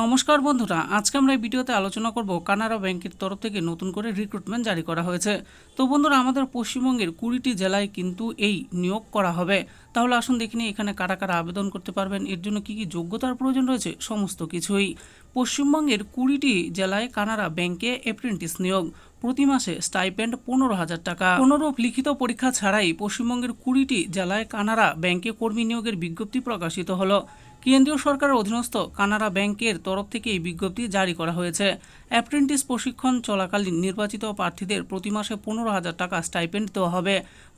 নমস্কার বন্ধুরা, আজকে আমরা এই ভিডিওতে আলোচনা করব কানাড়া ব্যাংকের তরফ থেকে নতুন করে রিক্রুটমেন্ট জারি করা হয়েছে। তো বন্ধুরা, আমাদের পশ্চিমবঙ্গের কুড়িটি জেলায় কিন্তু এই নিয়োগ করা হবে। তাহলে আসুন দেখিনি এখানে কারা কারা আবেদন করতে পারবেন, এর জন্য কি কি যোগ্যতার প্রয়োজন রয়েছে, সমস্ত কিছুই। পশ্চিমবঙ্গের কুড়িটি জেলায় কানাড়া ব্যাংকে অ্যাপ্রেন্টিস নিয়োগ, প্রতি মাসে স্টাইপেন্ড পনেরো হাজার টাকা। কোনোরূপ লিখিত পরীক্ষা ছাড়াই পশ্চিমবঙ্গের কুড়িটি জেলায় কানাড়া ব্যাংকে কর্মী নিয়োগের বিজ্ঞপ্তি প্রকাশিত হলো। কেন্দ্রীয় সরকারের অধীনস্থ কানাড়া ব্যাংকের তরফ থেকে এই বিজ্ঞপ্তি জারি করা হয়েছে। অ্যাপ্রেন্টিস প্রশিক্ষণ চলাকালীন নির্বাচিত প্রার্থীদের প্রতি মাসে পনেরো হাজার টাকা স্টাইপেন্ড দেওয়া হবে।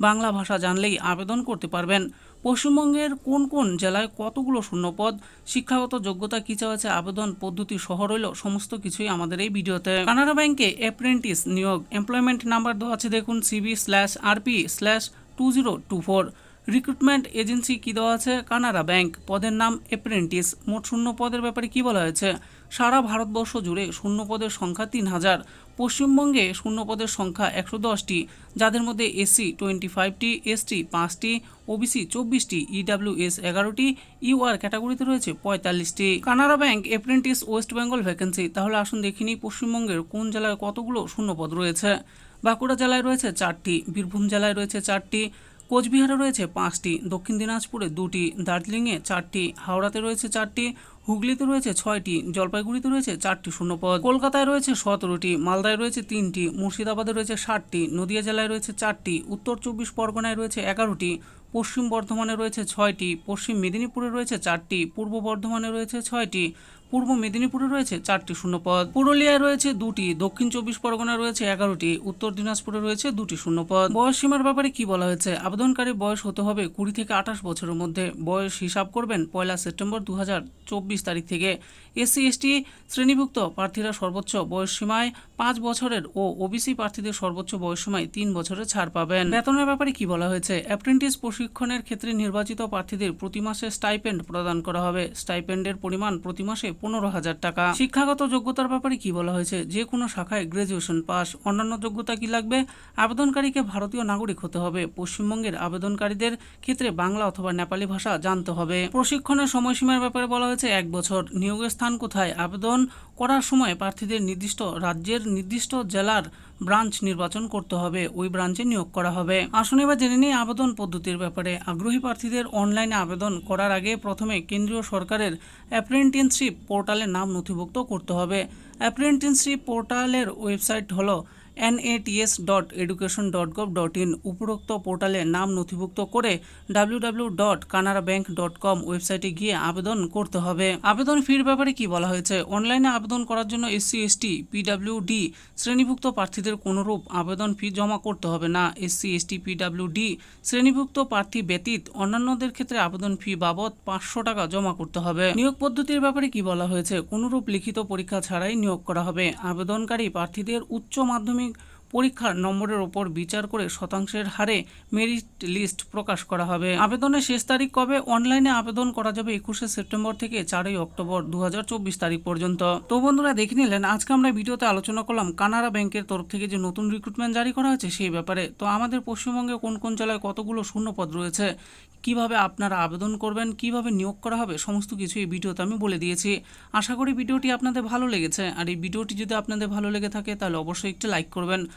বাংলা ভাষা জানলেই আবেদন করতে পারবেন। পশ্চিমবঙ্গের কোন কোন জেলায় কতগুলো শূন্যপদ? শিক্ষাগত যোগ্যতা কি চাওয়াছে? আবেদন পদ্ধতি সহ রইল সমস্ত কিছুই আমাদের এই ভিডিওতে। কানাড়া ব্যাংকে অ্যাপ্রেন্টিস নিয়োগ, এমপ্লয়মেন্ট নাম্বার দেওয়া আছে দেখুন CB slash RP slash two zero two four recruitment agency কি দেওয়া আছে? কানাড়া ব্যাংক। পদের নাম অ্যাপ্রেন্টিস। মোট শূন্য পদের ব্যাপারে কি বলা হয়েছে? সারা ভারতবর্ষ জুড়ে শূন্য পদের সংখ্যা তিন হাজার। পশ্চিমবঙ্গে শূন্য পদের সংখ্যা একশো দশটি। যাদের মধ্যে এসসি টোয়েন্টি ফাইভটি এসটি পাঁচটি, ওবিসি চব্বিশটি ইডাব্লিউএস এগারোটি ইউআর ক্যাটাগরিতে রয়েছে পঁয়তাল্লিশটি। Canara bank apprentice West Bengal vacancy. তাহলে আসুন দেখিনি পশ্চিমবঙ্গের কোন জেলায় কতগুলো শূন্যপদ রয়েছে। বাঁকুড়া জেলায় রয়েছে চারটি, বীরভূম জেলায় রয়েছে চারটি কোচবিহারে রয়েছে পাঁচটি, দক্ষিণ দিনাজপুরে দুটি, দার্জিলিংয়ে চারটি, হাওড়াতে রয়েছে চারটি, হুগলিতে রয়েছে ছয়টি, জলপাইগুড়িতে রয়েছে চারটি শূন্যপদ। কলকাতায় রয়েছে সতেরোটি, মালদায় রয়েছে তিনটি, মুর্শিদাবাদে রয়েছে ষাটটি, নদিয়া জেলায় রয়েছে চারটি, উত্তর চব্বিশ পরগনায় রয়েছে এগারোটি, পশ্চিম বর্ধমানে রয়েছে ছয়টি, পশ্চিম মেদিনীপুরে রয়েছে চারটি, পূর্ব বর্ধমানে রয়েছে ছয়টি পূর্ব মেদিনীপুরে রয়েছে চারটি শূন্যপদ। পুরুলিয়ায় রয়েছে দুটি, দক্ষিণ চব্বিশ পরগনা রয়েছে এগারোটি, উত্তর দিনাজপুরে রয়েছে দুটি শূন্যপদ। বয়স সীমার ব্যাপারে কি বলা হয়েছে? আবেদনকারী বয়স হতে হবে কুড়ি থেকে আঠাশ বছরের মধ্যে। বয়স হিসাব করবেন পয়লা সেপ্টেম্বর দু চব্বিশ তারিখ থেকে। এসসি, এসটি শ্রেণীভুক্ত প্রার্থীরা সর্বোচ্চ বয়স সীমায় পাঁচ বছরের ও ওবিসি প্রার্থীদের সর্বোচ্চ বয়স সীমায় তিন বছরের ছাড় পাবেন। বেতনের ব্যাপারে কি বলা হয়েছে? অ্যাপ্রেন্টিস প্রশিক্ষণের ক্ষেত্রে নির্বাচিত প্রার্থীদের প্রতি মাসে স্টাইপেন্ড প্রদান করা হবে। স্টাইপেন্ডের পরিমাণ প্রতি মাসে পনেরো হাজার টাকা। শিক্ষাগত যোগ্যতার ব্যাপারে কি বলা হয়েছে? যে কোনো শাখায় গ্রাজুয়েশন পাস অন্যান্য যোগ্যতা কি লাগবে? আবেদনকারীকে ভারতীয় নাগরিক হতে হবে। পশ্চিমবঙ্গের আবেদনকারীদের ক্ষেত্রে বাংলা অথবা নেপালি ভাষা জানতে হবে। প্রশিক্ষণের সময়সীমার ব্যাপারে বলা হয়েছে এক বছর। নিয়োগের স্থান কোথায়? আবেদন করার সময় প্রার্থীদের নির্দিষ্ট রাজ্যের নির্দিষ্ট জেলার ব্রাঞ্চ নির্বাচন করতে হবে, ওই ব্রাঞ্চে নিয়োগ করা হবে। আসুন এবার জেনে নিই আবেদন পদ্ধতির ব্যাপারে। আগ্রহী প্রার্থীদের অনলাইনে আবেদন করার আগে প্রথমে কেন্দ্রীয় সরকারের অ্যাপ্রেন্টিনশিপ পোর্টালে নাম নথিভুক্ত করতে হবে। অ্যাপ্রেন্টিনশিপ পোর্টালের ওয়েবসাইট হলো NATS dot education dot gov dot in উপরোক্ত পোর্টালে নাম নথিভুক্ত করে W dot Canara bank dot com ওয়েবসাইটে গিয়ে আবেদন করতে হবে। আবেদন ফির ব্যাপারে কি বলা হয়েছে? অনলাইনে আবেদন করার জন্য এসসি এসটি পিডাব্লিউডি শ্রেণীভুক্ত প্রার্থীদের কোনোরূপ আবেদন ফি জমা করতে হবে না। এসসি এসটি পিডাব্লিউডি শ্রেণীভুক্ত প্রার্থী ব্যতীত অন্যান্যদের ক্ষেত্রে আবেদন ফি বাবদ পাঁচশো টাকা জমা করতে হবে। নিয়োগ পদ্ধতির ব্যাপারে কি বলা হয়েছে? কোনোরূপ লিখিত পরীক্ষা ছাড়াই নিয়োগ করা হবে। আবেদনকারী প্রার্থীদের উচ্চ মাধ্যমিক saying পরীক্ষার নম্বরের ওপর বিচার করে শতাংশের হারে মেরিট লিস্ট প্রকাশ করা হবে। আবেদনের শেষ তারিখ কবে? অনলাইনে আবেদন করা যাবে একুশে সেপ্টেম্বর থেকে চারই অক্টোবর দু হাজার চব্বিশ তারিখ পর্যন্ত। তো বন্ধুরা, দেখে নিলেন, আজকে আমরা ভিডিওতে আলোচনা করলাম কানাড়া ব্যাংকের তরফ থেকে যে নতুন রিক্রুটমেন্ট জারি করা হয়েছে সেই ব্যাপারে। তো আমাদের পশ্চিমবঙ্গে কোন কোন জেলায় কতগুলো শূন্যপদ রয়েছে? কীভাবে আপনারা আবেদন করবেন? কীভাবে নিয়োগ করা হবে? সমস্ত কিছু এই ভিডিওতে আমি বলে দিয়েছি। আশা করি ভিডিওটি আপনাদের ভালো লেগেছে। আর এই ভিডিওটি যদি আপনাদের ভালো লেগে থাকে, তাহলে অবশ্যই একটি লাইক করবেন।